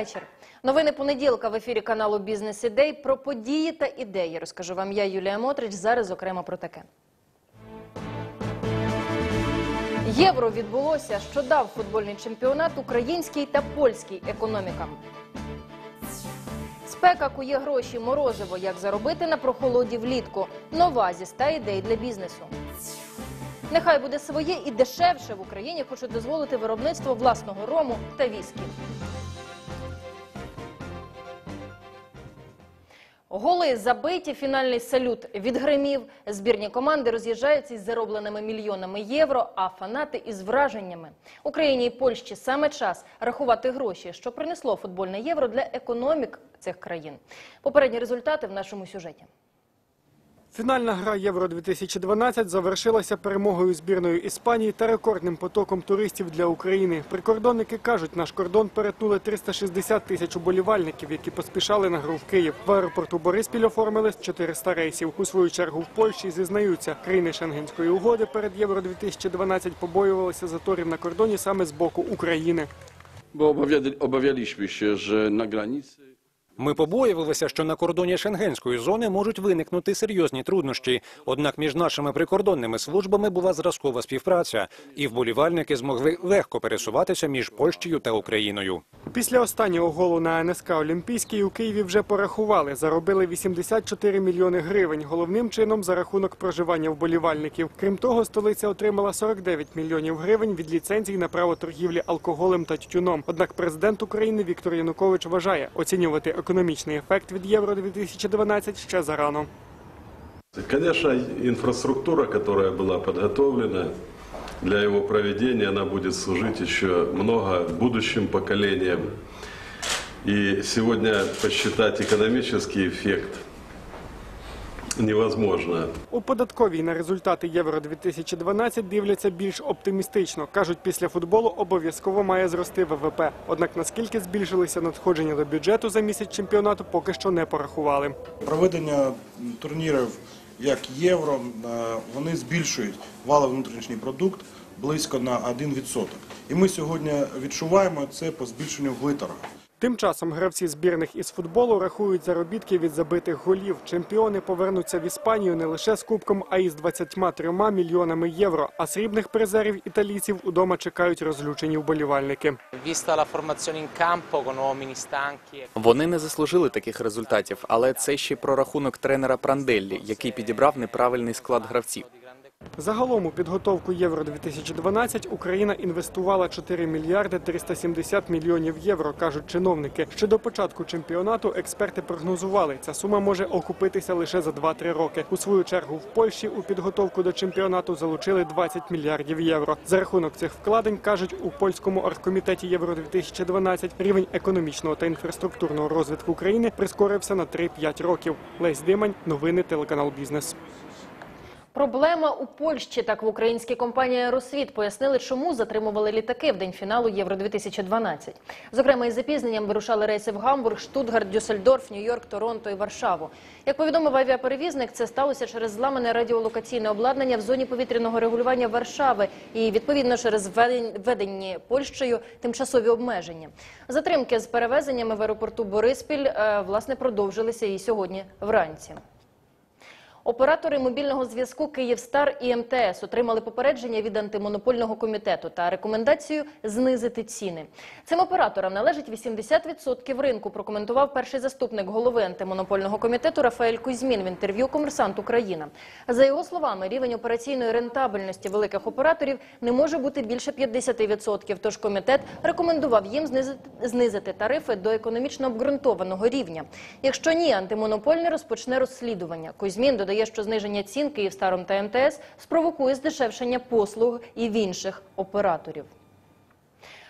вечір. Новини понеділка в ефірі каналу Бізнес Ідей про події та ідеї. Розкажу вам я, Юлія Мотрич. Зараз окремо про таке. Євро відбулося, що дав футбольний чемпіонат українській та польській економікам. Спека кує гроші, морозиво, як заробити на прохолоді влітку. Нова зі ста ідей для бізнесу. Нехай буде своє і дешевше в Україні хочуть дозволити виробництво власного рому та віскі. Голи забиті, фінальний салют відгримів. Збірні команди роз'їжджаються із заробленими мільйонами євро, а фанати із враженнями. Україні і Польщі саме час рахувати гроші, що принесло футбольне євро для економік цих країн. Попередні результати в нашому сюжеті. Фінальна гра Євро 2012 завершилася перемогою збірної Іспанії та рекордним потоком туристів для України. Прикордонники кажуть, наш кордон перетнули 360 тисяч уболівальників, які поспішали на гру в Київ. В аеропорту Бориспіль оформили 400 рейсів. У свою чергу в Польщі зізнаються, країни Шенгенської угоди перед Євро 2012 побоювалися заторів на кордоні саме з боку України. Obawiali, obawialiśmy się, że na granicy Ми побоювалися, що на кордоні Шенгенської зони можуть виникнути серйозні труднощі. Однак між нашими прикордонними службами була зразкова співпраця, і вболівальники змогли легко пересуватися між Польщею та Україною. Після останнього голу на НСК Олімпійський у Києві вже порахували. Заробили 84 мільйони гривень. Головним чином за рахунок проживання вболівальників. Крім того, столиця отримала 49 мільйонів гривень від ліцензій на право торгівлі алкоголем та тютюном. Однак президент України Віктор Янукович вважає, оцінювати економічний ефект від Євро 2012 ще зарано. Конечно, инфраструктура, которая была подготовлена для его проведения, она будет служить еще много будущим поколениям. И сегодня посчитать экономический эффект невозможно. У податковій на результати Євро 2012 дивляться більш оптимістично. кажуть, після футболу обов'язково має зрости ВВП. Однак наскільки збільшилися надходження до бюджету за місяць чемпіонату, поки що не порахували. Проведення турнірів як євро, е, вони збільшують валовий внутрішній продукт близько на 1%. І ми сьогодні відчуваємо це по збільшенню в виторгах. Тим часом гравці збірних із футболу рахують заробітки від забитих голів. Чемпіони повернуться в Іспанію не лише з кубком, а й з 23 мільйонами євро. А срібних призерів італійців удома чекають розлючені вболівальники. Stanchi. Вони не заслужили таких результатів, але це ще й про рахунок тренера Пранделлі, який підібрав неправильний склад гравців. Загалом у підготовку Євро 2012 Україна інвестувала 4 мільярди 370 мільйонів євро, кажуть чиновники. Ще до початку чемпіонату експерти прогнозували, ця сума може окупитися лише за 2-3 роки. У свою чергу в Польщі у підготовку до чемпіонату залучили 20 мільярдів євро. За рахунок цих вкладень кажуть у польському оргкомітеті Євро 2012 рівень економічного та інфраструктурного розвитку України прискорився на 3-5 років. Лесь Димань, новини телеканал Бізнес. Проблема у Польщі. Так в українській компанії «Аеросвіт» пояснили, чому затримували літаки в день фіналу Євро-2012. Зокрема, із запізненням вирушали рейси в Гамбург, Штутгарт, Дюссельдорф, Нью-Йорк, Торонто і Варшаву. Як повідомив авіаперевізник, це сталося через зламане радіолокаційне обладнання в зоні повітряного регулювання Варшави і, відповідно, через введен- введені Польщею тимчасові обмеження. Затримки з перевезеннями в аеропорту Бориспіль, е, власне, продовжилися і сьогодні вранці. Оператори мобільного зв'язку Київстар і МТС отримали попередження від антимонопольного комітету та рекомендацію знизити ціни. Цим операторам належить 80% ринку. Прокоментував перший заступник голови антимонопольного комітету Рафаель Кузьмін в інтерв'ю «Комерсант Україна». За його словами, рівень операційної рентабельності великих операторів не може бути більше 50%, Тож комітет рекомендував їм знизити, тарифи до економічно обґрунтованого рівня. Якщо ні, антимонопольний розпочне розслідування. Кузьмін додає, що зниження цін Київстаром та МТС спровокує здешевшення послуг і в інших операторів.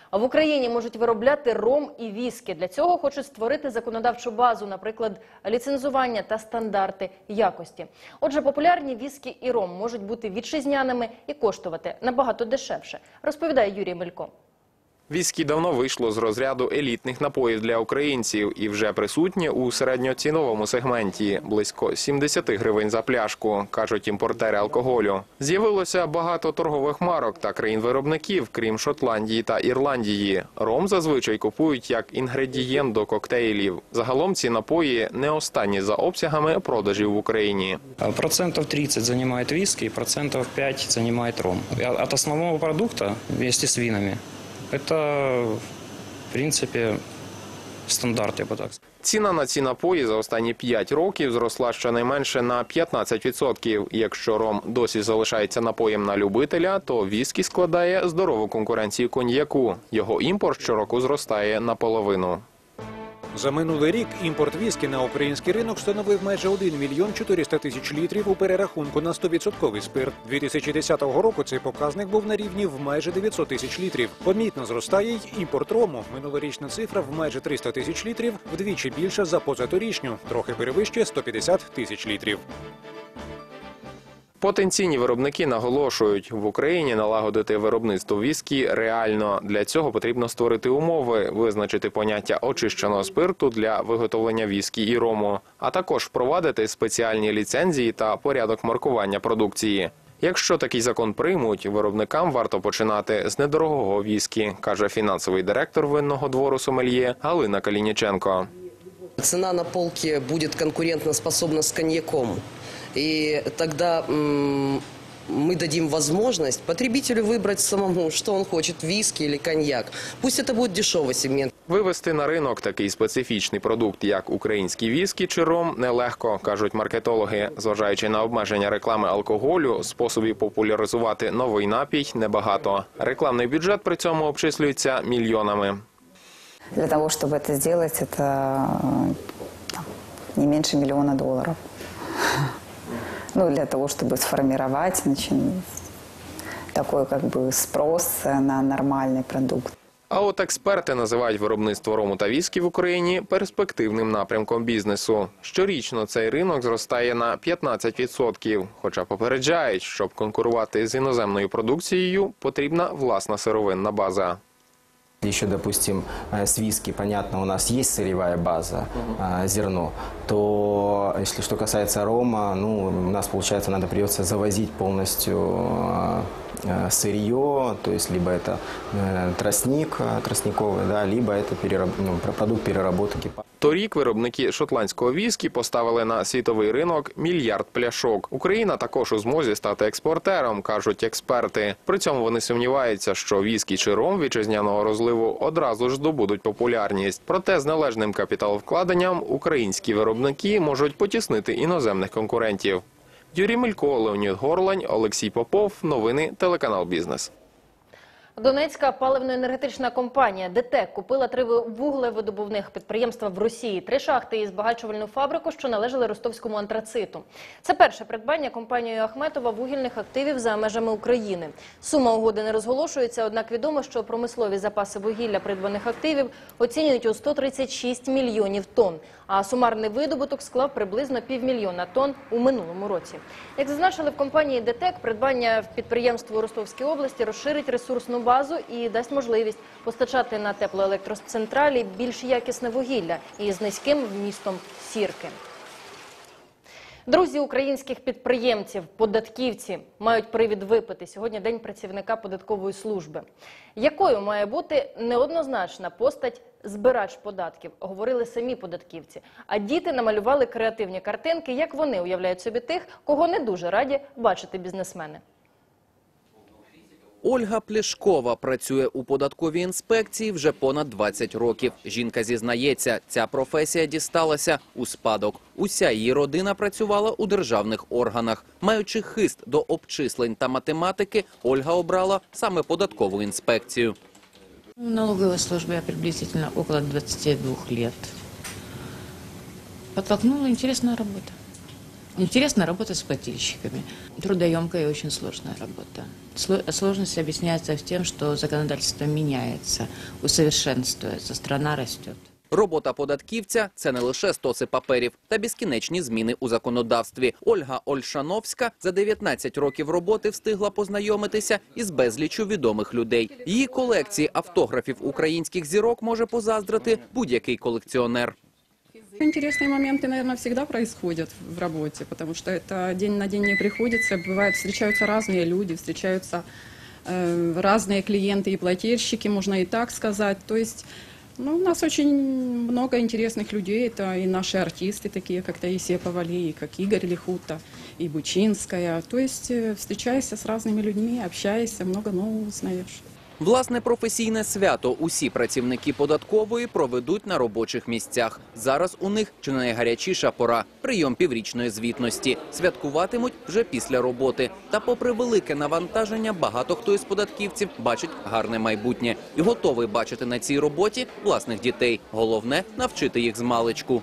А в Україні можуть виробляти ром і віскі. Для цього хочуть створити законодавчу базу, наприклад, ліцензування та стандарти якості. Отже, популярні віскі і ром можуть бути вітчизняними і коштувати набагато дешевше, розповідає Юрій Мелько. Віскі давно вийшло з розряду елітних напоїв для українців і вже присутнє у середньоціновому сегменті – близько 70 гривень за пляшку, кажуть імпортери алкоголю. З'явилося багато торгових марок та країн-виробників, крім Шотландії та Ірландії. Ром зазвичай купують як інгредієнт до коктейлів. Загалом ці напої не останні за обсягами продажів в Україні. А Процентов 30 занимает виски, процентов 5 занимает ром. А От основного продукта вместе с винами это, в принципе, стандарт, я бы так сказал. Ціна на ці напої за останні 5 років зросла щонайменше на 15%. Якщо ром досі залишається напоєм на любителя, то віскі складає здорову конкуренцію коньяку. Його імпорт щороку зростає наполовину. За минулий рік імпорт віскі на український ринок становив майже 1 мільйон 400 тисяч літрів у перерахунку на 100% спирт. 2010 року цей показник був на рівні в майже 900 тисяч літрів. Помітно зростає й імпорт рому. Минулорічна цифра в майже 300 тисяч літрів, вдвічі більша за позаторічню, трохи перевищує 150 тисяч літрів. Потенційні виробники наголошують, в Україні налагодити виробництво віскі реально. Для цього потрібно створити умови, визначити поняття очищеного спирту для виготовлення віскі і рому, а також впровадити спеціальні ліцензії та порядок маркування продукції. Якщо такий закон приймуть, виробникам варто починати з недорогого віскі, каже фінансовий директор винного двору Сомельє Галина Калініченко. Цена на полке будет конкурентоспособна с коньяком. И тогда м, мы дадим возможность потребителю выбрать самому, что он хочет, виски или коньяк. Пусть это будет дешевый сегмент. Вивести на ринок такий специфічний продукт, як українські віскі чи ром, нелегко, кажуть маркетологи. Зважаючи на обмеження реклами алкоголю, способів популяризувати новий напій небагато. Рекламний бюджет при цьому обчислюється мільйонами. Для того, чтобы это сделать, это э, там, не меньше миллиона долларов. Ну, для того, чтобы сформировать значит, такой как бы спрос на нормальный продукт. А от експерти називають виробництво рому та віскі в Україні перспективним напрямком бізнесу. Щорічно цей ринок зростає на 15%, хоча попереджають, щоб конкурувати з іноземною продукцією, потрібна власна сировинна база. Еще, допустим, э, с виски, понятно, у нас есть сырьевая база, э, зерно, то если что касается рома, ну, у нас, получается, надо придется завозить полностью э, э, сырье, то есть либо это э, тростник э, тростниковый, да, либо это перераб- ну, про- продукт переработки. Торік виробники шотландського віскі поставили на світовий ринок мільярд пляшок. Україна також у змозі стати експортером, кажуть експерти. При цьому вони сумніваються, що віскі чи ром вітчизняного розливу одразу ж здобудуть популярність. Проте з належним капіталовкладенням українські виробники можуть потіснити іноземних конкурентів. Юрій Мелько, Леонід Горлань, Олексій Попов. Новини телеканал Бізнес. Донецька паливно-енергетична компанія ДТЕК купила три вуглевидобувних підприємства в Росії, три шахти і збагачувальну фабрику, що належали ростовському антрациту. Це перше придбання компанією Ахметова вугільних активів за межами України. Сума угоди не розголошується, однак відомо, що промислові запаси вугілля придбаних активів оцінюють у 136 мільйонів тонн, а сумарний видобуток склав приблизно півмільйона тонн у минулому році. Як зазначили в компанії ДТЕК, придбання в підприємству у Ростовській області розширить ресурсну базу і дасть можливість постачати на теплоелектроцентралі більш якісне вугілля із низьким вмістом сірки. Друзі українських підприємців, податківці мають привід випити. Сьогодні день працівника податкової служби. Якою має бути неоднозначна постать збирач податків, говорили самі податківці. А діти намалювали креативні картинки, як вони уявляють собі тих, кого не дуже раді бачити бізнесмени. Ольга Плешкова працює у податковій інспекції вже понад 20 років. Жінка зізнається, ця професія дісталася у спадок. Уся її родина працювала у державних органах. Маючи хист до обчислень та математики, Ольга обрала саме податкову інспекцію. В налоговой службе я приблизительно около 22 лет. Подтолкнула интересная работа. Интересная работа с плательщиками. Трудоемкая и очень сложная работа. Сло- Сложность объясняется в тем, что законодательство меняется, усовершенствуется, страна растет. Робота податківця це не лише стоси паперів та безкінечні зміни у законодавстві. Ольга Ольшановська за 19 років роботи встигла познайомитися із безліччю відомих людей. Її колекції автографів українських зірок може позаздрити будь-який колекціонер. Интересные моменты, наверное, всегда происходят в работе, потому что это день на день не приходится. Бывает, встречаются разные люди, встречаются э, разные клиенты и плательщики, можно и так сказать. То есть ну, у нас очень много интересных людей. Это и наши артисты, такие как Таисия Павали, и как Игорь Лихута, и Бучинская. То есть э, встречаешься с разными людьми, общаешься, много нового узнаешь. Власне професійне свято усі працівники податкової проведуть на робочих місцях. Зараз у них чи найгарячіша пора прийом піврічної звітності. Святкуватимуть вже після роботи. Та, попри велике навантаження, багато хто із податківців бачить гарне майбутнє і готовий бачити на цій роботі власних дітей. Головне навчити їх з маличку.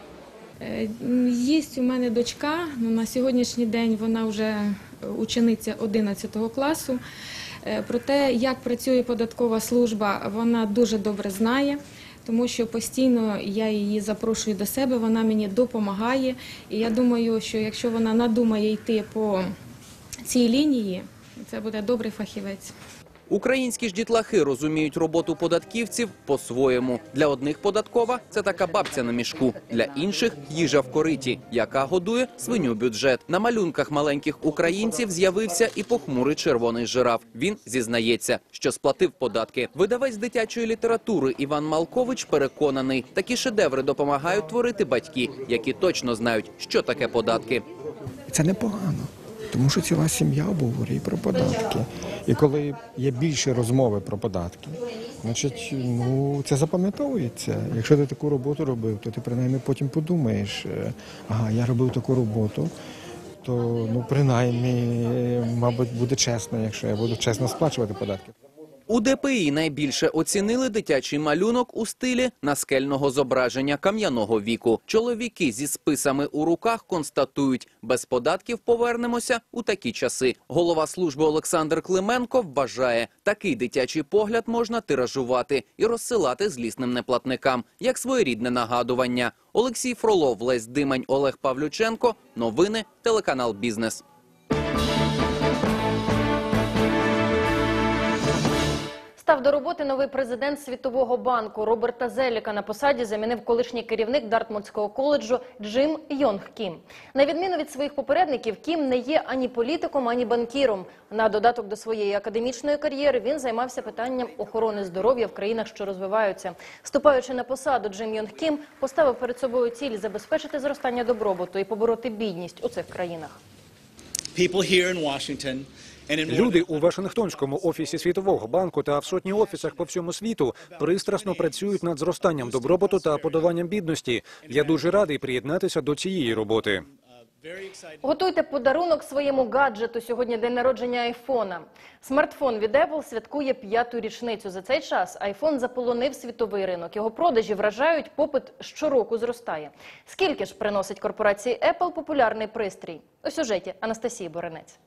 Е, Є у мене дочка, ну, на сьогоднішній день вона вже е, учениця 11 класу. Е, Про те, як працює податкова служба, вона дуже добре знає, тому що постійно я її запрошую до себе, вона мені допомагає. І я думаю, що якщо вона надумає йти по цій лінії, це буде добрий фахівець. Українські ж дітлахи розуміють роботу податківців по-своєму. Для одних податкова це така бабця на мішку, для інших їжа в кориті, яка годує свиню бюджет. На малюнках маленьких українців з'явився і похмурий червоний жираф. Він зізнається, що сплатив податки. Видавець дитячої літератури Іван Малкович переконаний, такі шедеври допомагають творити батьки, які точно знають, що таке податки. Це непогано, тому що ціла сім'я обговорює про податки. І коли є більше розмови про податки, значить, ну це запам'ятовується. Якщо ти таку роботу робив, то ти принаймні потім подумаєш, е, ага, я робив таку роботу. То ну принаймні, мабуть, буде чесно, якщо я буду чесно сплачувати податки. У ДПІ найбільше оцінили дитячий малюнок у стилі наскельного зображення кам'яного віку. Чоловіки зі списами у руках констатують, без податків повернемося у такі часи. Голова служби Олександр Клименко вважає, такий дитячий погляд можна тиражувати і розсилати злісним неплатникам, як своєрідне нагадування. Олексій Фролов, Лесь Димань, Олег Павлюченко. Новини, телеканал Бізнес. Став до роботи новий президент Світового банку Роберта Зеліка. На посаді замінив колишній керівник Дартмутського коледжу Джим Йонг Кім. На відміну від своїх попередників, Кім не є ані політиком, ані банкіром. На додаток до своєї академічної кар'єри він займався питанням охорони здоров'я в країнах, що розвиваються. Вступаючи на посаду, Джим Йонг Кім поставив перед собою ціль забезпечити зростання добробуту і побороти бідність у цих країнах. Люди у Вашингтонському офісі Світового банку та в сотні офісах по всьому світу пристрасно працюють над зростанням добробуту та подоланням бідності. Я дуже радий приєднатися до цієї роботи. Готуйте подарунок своєму гаджету. Сьогодні день народження айфона. Смартфон від Apple святкує п'яту річницю. За цей час айфон заполонив світовий ринок. Його продажі вражають, попит щороку зростає. Скільки ж приносить корпорації Apple популярний пристрій? У сюжеті Анастасії Боренець.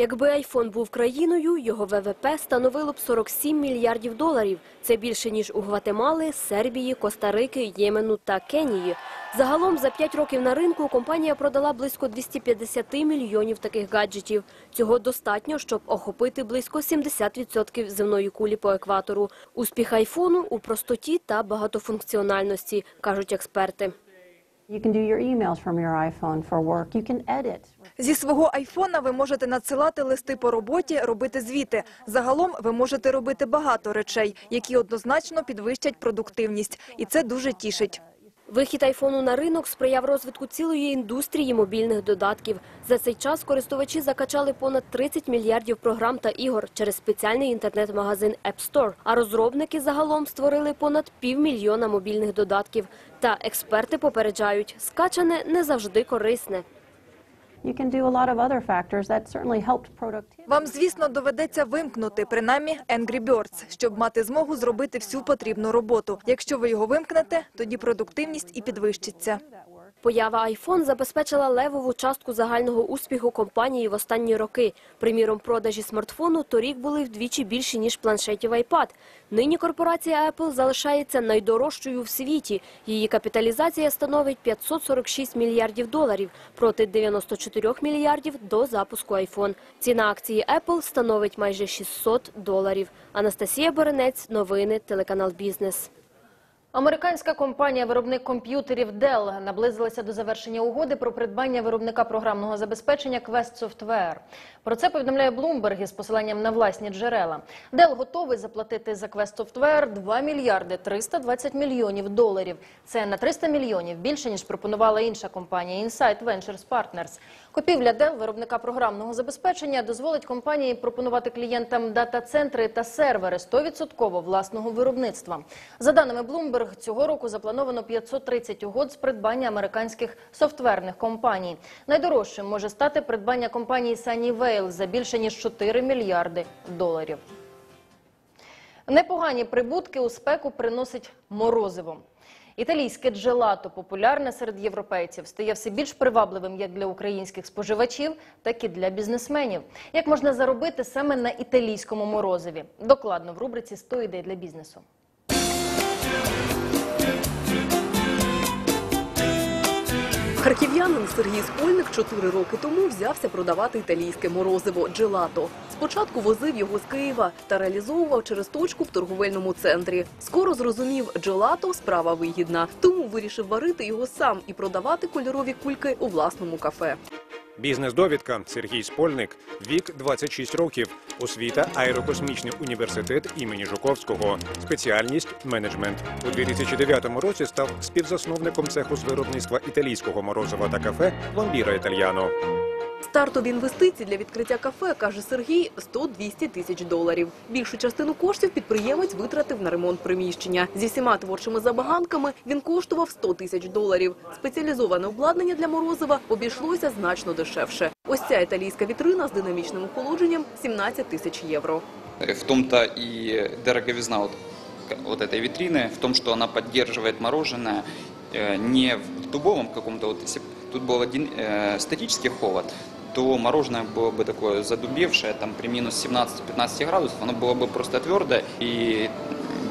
Якби айфон був країною, його ВВП становило б 47 мільярдів доларів. Це більше ніж у Гватемали, Сербії, Коста-Рики, Ємену та Кенії. Загалом за 5 років на ринку компанія продала близько 250 мільйонів таких гаджетів. Цього достатньо, щоб охопити близько 70% земної кулі по екватору. Успіх айфону у простоті та багатофункціональності, кажуть експерти. Зі свого айфона ви можете надсилати листи по роботі, робити звіти. Загалом ви можете робити багато речей, які однозначно підвищать продуктивність. І це дуже тішить. Вихід айфону на ринок сприяв розвитку цілої індустрії мобільних додатків. За цей час користувачі закачали понад 30 мільярдів програм та ігор через спеціальний інтернет-магазин App Store. А розробники загалом створили понад півмільйона мобільних додатків. Та експерти попереджають, скачане не завжди корисне. Вам, звісно, доведеться вимкнути принаймні Angry Birds, щоб мати змогу зробити всю потрібну роботу. Якщо ви його вимкнете, тоді продуктивність і підвищиться. Поява iPhone забезпечила левову частку загального успіху компанії в останні роки. Приміром, продажі смартфону торік були вдвічі більші, ніж планшетів iPad. Нині корпорація Apple залишається найдорожчою в світі. Її капіталізація становить 546 мільярдів доларів проти 94 мільярдів до запуску iPhone. Ціна акції Apple становить майже 600 доларів. Анастасія Боренець, новини, телеканал Бізнес. Американська компанія-виробник комп'ютерів Dell наблизилася до завершення угоди про придбання виробника програмного забезпечення Quest Software. Про це повідомляє Bloomberg із посиланням на власні джерела. Dell готовий заплатити за Quest Software 2 мільярди 320 мільйонів доларів. Це на 300 мільйонів більше, ніж пропонувала інша компанія Insight Ventures Partners. Купівля Dell, виробника програмного забезпечення, дозволить компанії пропонувати клієнтам дата-центри та сервери 100% власного виробництва. За даними Bloomberg, цього року заплановано 530 угод з придбання американських софтверних компаній. Найдорожчим може стати придбання компанії Sunnyvale за більше ніж 4 мільярди доларів. Непогані прибутки у спеку приносить морозиво. Італійське джелато, популярне серед європейців, стає все більш привабливим як для українських споживачів, так і для бізнесменів. Як можна заробити саме на італійському морозиві? Докладно в рубриці «100 ідей для бізнесу. Харків'янин Сергій Спольник чотири роки тому взявся продавати італійське морозиво джелато. Спочатку возив його з Києва та реалізовував через точку в торговельному центрі. Скоро зрозумів, джелато справа вигідна, тому вирішив варити його сам і продавати кольорові кульки у власному кафе. Бізнес-довідка Сергій Спольник, вік 26 років, освіта Аерокосмічний університет імені Жуковського, спеціальність менеджмент. У 2009 році став співзасновником цеху з виробництва італійського морозива та кафе Пломбіра Італьяно. Стартові інвестиції для відкриття кафе, каже Сергій, 100-200 тисяч доларів. Більшу частину коштів підприємець витратив на ремонт приміщення. Зі всіма творчими забаганками він коштував 100 тисяч доларів. Спеціалізоване обладнання для морозива обійшлося значно дешевше. Ось ця італійська вітрина з динамічним охолодженням – 17 тисяч євро. В том-то и дороговизна вот, к- вот этой витрины, в том, что она поддерживает мороженое э, не в дубовом каком-то, вот если б тут был один э, статический холод, то мороженое было бы такое задубевшее, там при минус 17-15 градусов, оно было бы просто твердое, и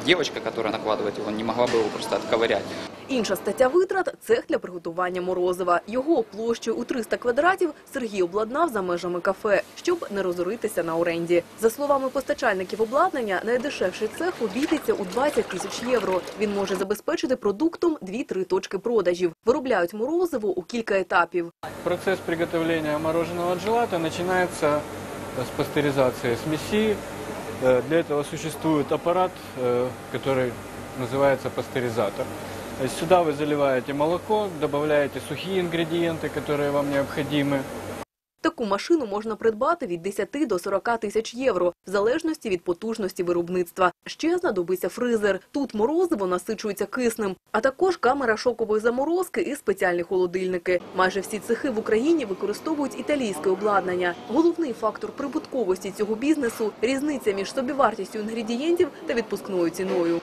девочка, которая накладывает его, не могла бы его просто отковырять. Інша стаття витрат – цех для приготування морозива. Його площею у 300 квадратів Сергій обладнав за межами кафе, щоб не розоритися на оренді. За словами постачальників обладнання, найдешевший цех обійдеться у 20 тисяч євро. Він може забезпечити продуктом 2-3 точки продажів. Виробляють морозиво у кілька етапів. Процесс приготовления мороженого джелата начинается э, с пастеризации смеси. Э, Для этого существует аппарат, э, который называется пастеризатор. То есть Сюда вы заливаете молоко, добавляете сухие ингредиенты, которые вам необходимы. Таку машину можна придбати від 10 до 40 тисяч євро, в залежності від потужності виробництва. Ще знадобиться фризер. Тут морозиво насичується киснем, а також камера шокової заморозки і спеціальні холодильники. Майже всі цехи в Україні використовують італійське обладнання. Головний фактор прибутковості цього бізнесу – різниця між собівартістю інгредієнтів та відпускною ціною.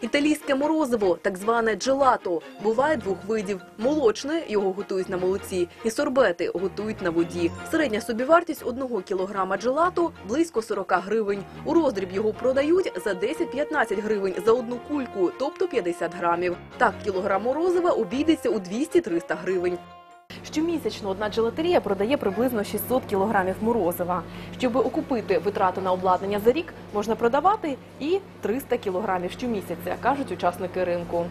Італійське морозиво, так зване джелато, буває двох видів. Молочне його готують на молоці, і сорбети готують на воді. Середня собівартість одного кілограма джелато – близько 40 гривень. У роздріб його продають за 10-15 гривень за одну кульку, тобто 50 грамів. Так кілограм морозива обійдеться у 200-300 гривень. Щомісячно одна джелатерія продає приблизно 600 кілограмів морозива. Щоб окупити витрати на обладнання за рік, можна продавати і 300 кілограмів щомісяця, кажуть учасники ринку.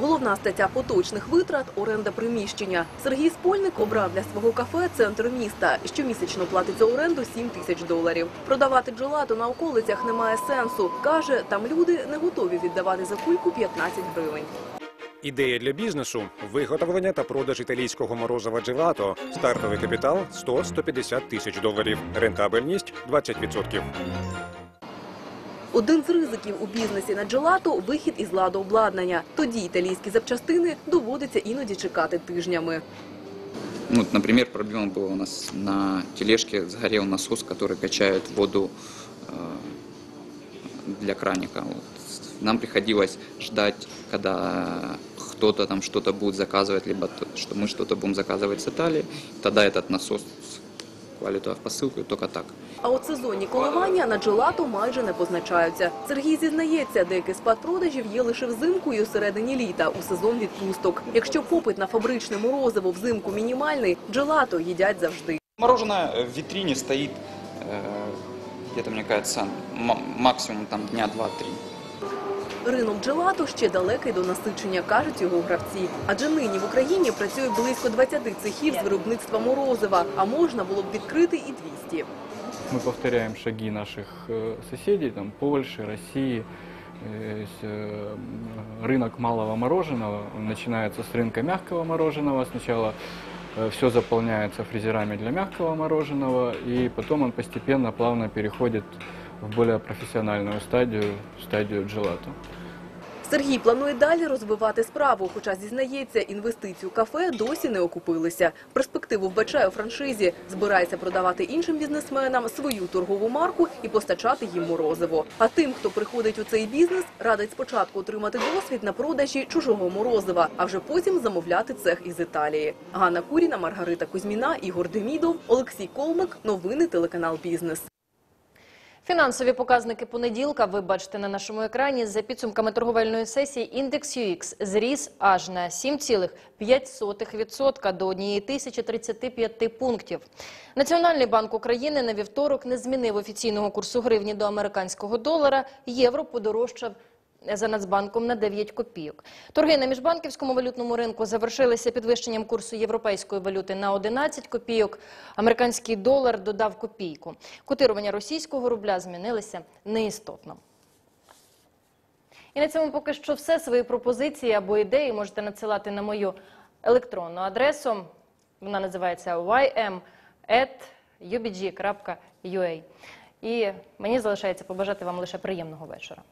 Головна стаття поточних витрат – оренда приміщення. Сергій Спольник обрав для свого кафе центр міста. Щомісячно платить за оренду 7 тисяч доларів. Продавати джелато на околицях немає сенсу. Каже, там люди не готові віддавати за кульку 15 гривень. Ідея для бізнесу – виготовлення та продаж італійського морозива джелато. Стартовий капітал – 100-150 тисяч доларів. Рентабельність – 20%. Один з ризиків у бізнесі на джелато – вихід із ладу обладнання. Тоді італійські запчастини доводиться іноді чекати тижнями. Ну, вот, например, проблема была у нас на тележке, сгорел насос, который качает воду э, для краника. Вот. Нам приходилось ждать, когда кто-то там что-то будет заказывать, либо то- что мы что-то будем заказывать с Италии, тогда этот насос клали туда в посылку и только так. А от сезонні коливання на джелато майже не позначаються. Сергій зізнається, деякий спад продажів є лише взимку і у середині літа, у сезон відпусток. Якщо попит на фабричне морозиво взимку мінімальний, джелато їдять завжди. Мороженое э, в витрине стоит э, где-то, мне кажется, м- максимум там дня два-три. Ринок джелато ще далекий до насичення, кажуть його гравці. Адже нині в Україні працює близько 20 цехів з виробництва морозива, а можна було б відкрити і 200. Мы повторяем шаги наших э, соседей, там, Польши, России. Э, с, э, м, Рынок малого мороженого он начинается с рынка мягкого мороженого. Сначала все заполняется фрезерами для мягкого мороженого, и потом он постепенно, плавно переходит в более профессиональную стадию, стадию джелато. Сергій планує далі розвивати справу, хоча зізнається, інвестиції у кафе досі не окупилися. Перспективу вбачає у франшизі, збирається продавати іншим бізнесменам свою торгову марку і постачати їм морозиво. А тим, хто приходить у цей бізнес, радить спочатку отримати досвід на продажі чужого морозива, а вже потім замовляти цех із Італії. Ганна Куріна, Маргарита Кузьміна, Ігор Демідов, Олексій Колмик. Новини телеканал Бізнес. Фінансові показники понеділка ви бачите на нашому екрані. За підсумками торговельної сесії індекс UX зріс аж на 7,5% до 1035 пунктів. Національний банк України на вівторок не змінив офіційного курсу гривні до американського долара. Євро подорожчав за Нацбанком на 9 копійок. Торги на міжбанківському валютному ринку завершилися підвищенням курсу європейської валюти на 11 копійок. Американський долар додав копійку. Котирування російського рубля змінилися неістотно. І на цьому поки що все. Свої пропозиції або ідеї можете надсилати на мою електронну адресу. Вона називається ym.ubg.ua. І мені залишається побажати вам лише приємного вечора.